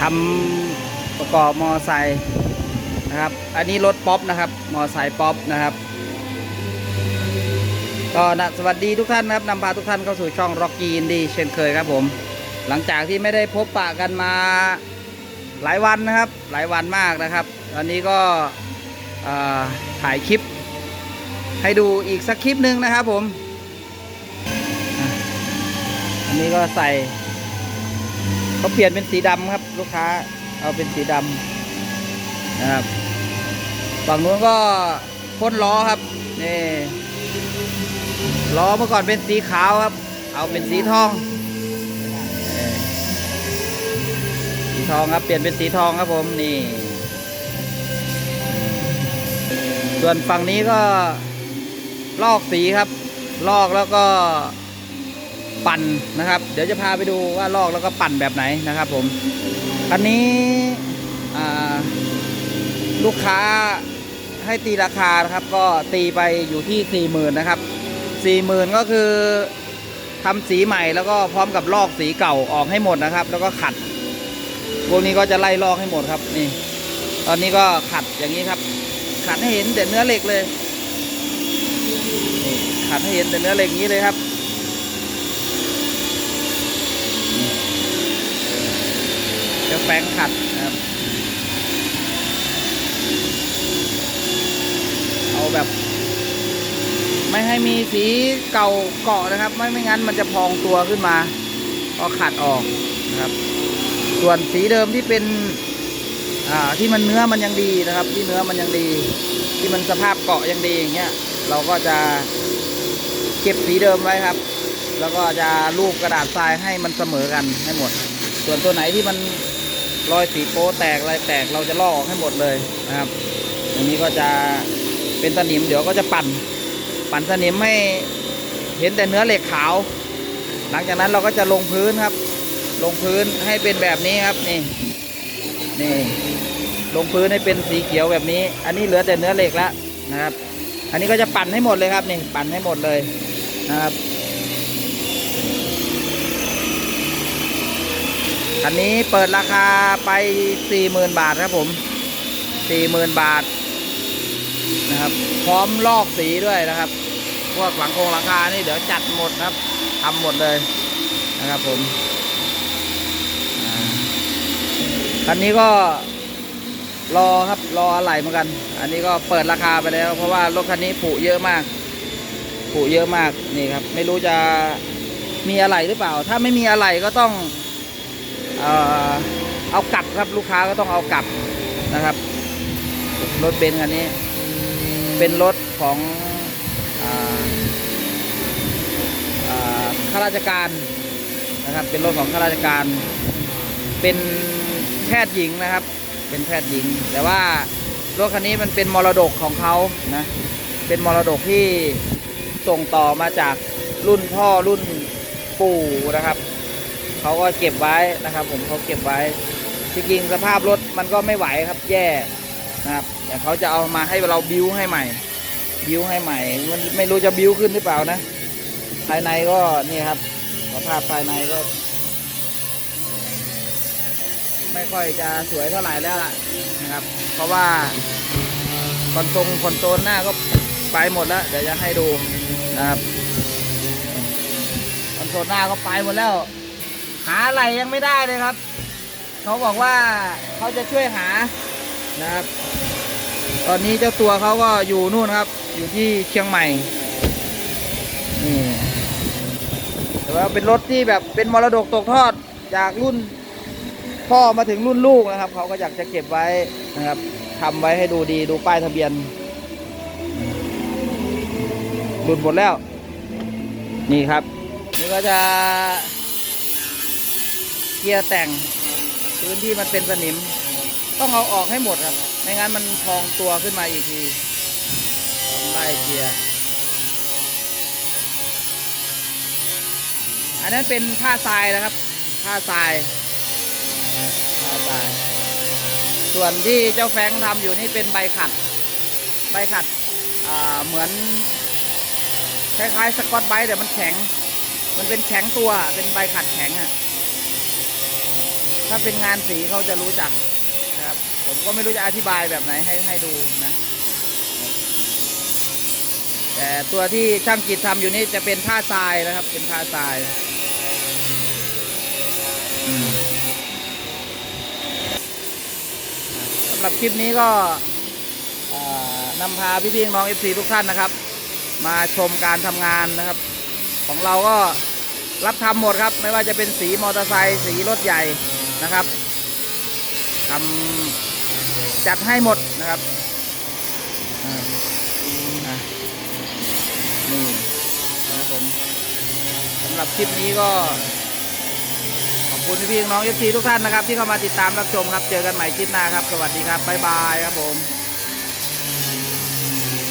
ทำประกอบมอไซค์นะครับ อันนี้รถป๊อปนะครับมอไซค์ป๊อปนะครับก็นะสวัสดีทุกท่านนะครับนำพาทุกท่านเข้าสู่ช่องร็อกกี้อินดี้เช่นเคยครับผม หลังจากที่ไม่ได้พบปะกันมาหลายวันนะครับ หลายวันมากนะครับ ตอนนี้ก็ถ่ายคลิป ให้ดูอีกสักคลิปหนึ่งนะครับผม อันนี้ก็ใส่ เขาเปลี่ยนเป็นสีดำครับ ลูกค้า เอาเป็นสีดำนะครับฝั่งนู้นก็พ่นล้อครับนี่ล้อเมื่อก่อนเป็นสีขาวครับ เอาเป็นสีทอง สีทองครับ เปลี่ยนเป็นสีทองครับผมนี่ ส่วนฝั่งนี้ก็ลอกสีครับ ลอกแล้วก็ ปั่นนะครับ เดี๋ยวจะพาไปดูว่าลอกแล้วก็ปั่นแบบไหนนะครับ ผมอันนี้ลูกค้าให้ตีราคานะครับ ก็ตีไปอยู่ที่สี่หมื่นนะครับสี่หมื่นก็คือทำสีใหม่แล้วก็พร้อมกับลอกสีเก่าออกให้หมดนะครับ แล้วก็ขัด พวกนี้ก็จะไล่ลอกให้หมดครับนี่ ตอนนี้ก็ขัดอย่างนี้ครับ ขัดให้เห็นแต่เนื้อเหล็กเลย ขัดให้เห็นแต่เนื้อเหล็กอย่างนี้เลยครับ จะแฝงขัดนะครับ เอาแบบ ไม่ให้มีสีเก่าเกาะนะครับ ไม่ไม่งั้นมันจะพองตัวขึ้นมาก็ขัดออกนะครับ ส่วนสีเดิมที่เป็นอ่าที่มันเนื้อมันยังดีนะครับ ที่เนื้อมันยังดี ที่มันสภาพเกาะยังดีอย่างเงี้ยเราก็จะเก็บสีเดิมไว้ครับ แล้วก็จะรูปกระดาษทรายให้มันเสมอกันให้หมด ส่วนตัวไหนที่มัน รอยสีโป๊แตกอะไรแตกเราจะลอกออกให้หมดเลยนะครับอันนี้ก็จะเป็นสนิมเดี๋ยวก็จะปั่น ปั่นสนิมให้เห็นแต่เนื้อเหล็กขาว หลังจากนั้นเราก็จะลงพื้นครับ ลงพื้นให้เป็นแบบนี้ครับนี่นี่ลงพื้นให้เป็นสีเขียวแบบนี้ อันนี้เหลือแต่เนื้อเหล็กแล้วนะครับ อันนี้ก็จะปั่นให้หมดเลยครับนี่ปั่นให้หมดเลยนะครับ อันนี้เปิดราคาไปสี่หมื่นบาทครับผมสี่หมื่นบาทนะครับ พร้อมลอกสีด้วยนะครับ พวกหลังโครงหลังคานี่เดี๋ยวจัดหมดครับทำหมดเลยนะครับผมคันนี้ก็รอครับรออะไหล่เหมือนกัน อันนี้ก็เปิดราคาไปแล้ว เพราะว่ารถคันนี้ผุเยอะมากผุเยอะมากนี่ครับ ไม่รู้จะมีอะไหล่หรือเปล่า ถ้าไม่มีอะไหล่ก็ต้อง เอากลับครับลูกค้าก็ต้องเอากลับนะครับ รถเบนซ์คันนี้ เป็นรถของข้าราชการนะครับ เป็นรถของข้าราชการ เป็นแพทย์หญิงนะครับ เป็นแพทย์หญิง แต่ว่ารถคันนี้มันเป็นมรดกของเขานะ เป็นมรดกที่ส่งต่อมาจากรุ่นพ่อรุ่นปู่นะครับ เขาก็เก็บไว้นะครับ ผมเขาเก็บไว้จริงสภาพรถมันก็ไม่ไหวครับ แย่นะครับแต่เขาจะเอามาให้เราบิวให้ใหม่ บิวให้ใหม่มันไม่รู้จะบิวขึ้นหรือเปล่านะ ภายในก็นี่ครับสภาพภายในก็ ไม่ค่อยจะสวยเท่าไหร่แล้วล่ะนะครับ เพราะว่าคอนโซลคอนโซลหน้าก็ไปหมดแล้วเดี๋ยวจะให้ดูนะครับคอนโซลหน้าก็ไปหมดแล้ว หาอะไรยังไม่ได้เลยครับ เขาบอกว่าเขาจะช่วยหานะครับ ตอนนี้เจ้าตัวเขาก็อยู่นู่นครับ อยู่ที่เชียงใหม่นี่แต่ว่าเป็นรถที่แบบเป็นมรดกตกทอดจากรุ่นพ่อมาถึงรุ่นลูกนะครับ เขาก็อยากจะเก็บไว้นะครับทำไว้ให้ดูดีดูป้ายทะเบียนหลุดหมดแล้ว นี่ครับ นี่ก็จะ เกียร์แต่งพื้นที่มันเป็นสนิม ต้องเอาออกให้หมดครับไม่งั้นมันพองตัวขึ้นมาอีกทีไล่เกียร์อันนั้นเป็นผ้าทรายนะครับผ้าทรายผ้าทราย ส่วนที่เจ้าแฟงทำอยู่นี่เป็นใบขัด ใบขัดเหมือนคล้ายๆสกอตไบรท์แต่มันแข็ง มันเป็นแข็งตัวเป็นใบขัดแข็งอะ ถ้าเป็นงานสีเขาจะรู้จักนะครับ ผมก็ไม่รู้จะอธิบายแบบไหนให้ให้ดูนะ แต่ตัวที่ช่างกิจทำอยู่นี่จะเป็นผ้าทรายนะครับ เป็นผ้าทรายอืมสำหรับคลิปนี้ก็นำพาพี่ๆน้องเอฟซีทุกท่านนะครับ มาชมการทำงานนะครับ ของเราก็รับทำหมดครับ ไม่ว่าจะเป็นสีมอเตอร์ไซค์สีรถใหญ่ นะครับทำจัดให้หมดนะครับนี่นะครับผมสำหรับคลิปนี้ก็ ขอบคุณพี่ๆน้องเอฟซีทุกท่านนะครับ ที่เข้ามาติดตามรับชมครับ เจอกันใหม่คลิปหน้าครับ สวัสดีครับ บ๊ายบายครับผม